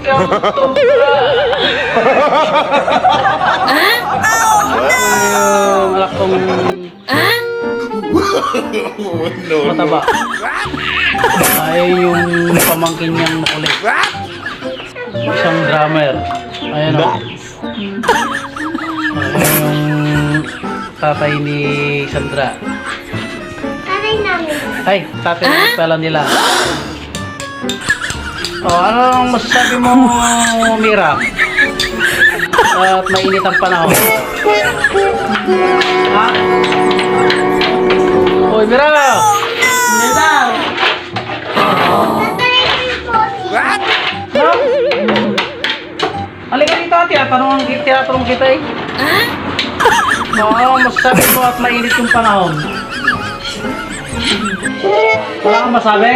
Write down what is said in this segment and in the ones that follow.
Yung alak kong mataba. Ay yung pamangkin niyang makulit. Isang drummer. Ayan o. Ayan yung tatay ni Sandra. Tatay namin. Ay, tatay ni pala nila. O, anong masasabi mo, Mira? At mainit ang panahon. Ha? Oy, Mira! Mira! Po. No? Halika dito, tinatanong, tinatanong kita eh. Oo, masasabi mo at mainit yung panahon. Wala kang masabi?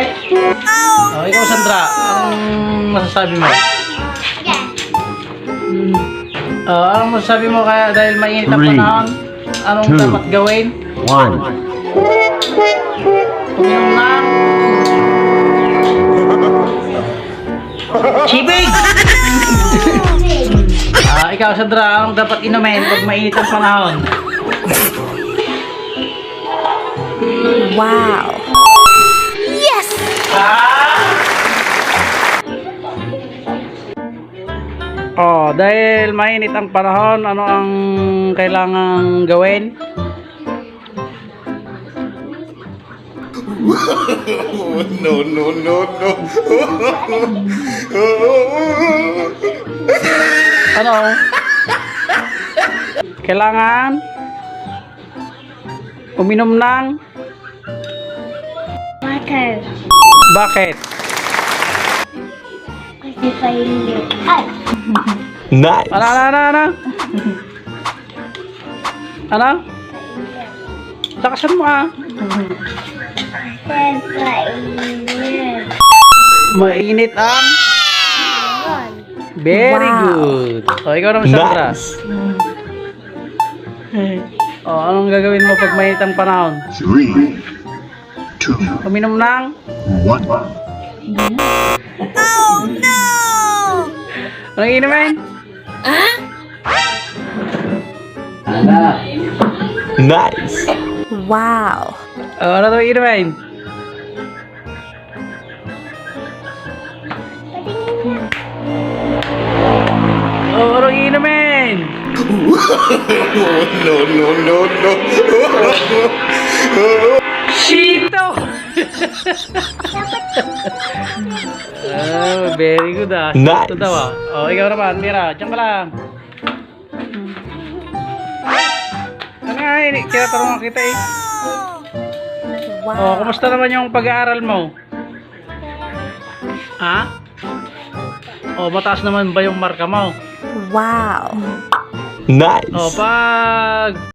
Oh, ikaw, Sandra, anong masasabi mo? Yan. Oh, anong masasabi mo kaya dahil mainit ang Three, panahon? Anong two, dapat gawin? One. Uminom ng... Chibig! Ah, ikaw, Sandra, anong dapat inumin pag mainit ang panahon? Wow. Yes! Oh, dahil mainit ang panahon, ano ang kailangang gawin? no, no, no, no. Ano? Kailangan uminom ng Water. bakit? Kasi painit. Ay! Nice. Ano, ano, ano, ano? Ano? Lakasan mo ah. Kasi. Mainit ang Yun. very Wow. good. O, ikaw naman, Sandra. Nice. O, anong gagawin mo pag mainit ang panahon? Three, two, Uminom ng one. Anong inumin? Nice. Wow. O, ano ito inumin? Oh, o, anong inumin? no, no, no, no. Shito! oh, very good ah. Nice. Shito daw ah. O, ikaw naman, Mira. Diyan ka lang. Ano nga, eh, tinatanong kita eh. Wow. kumusta naman yung pag-aaral mo? Ha? O, mataas naman ba yung marka mo? Wow. Nice. O, pag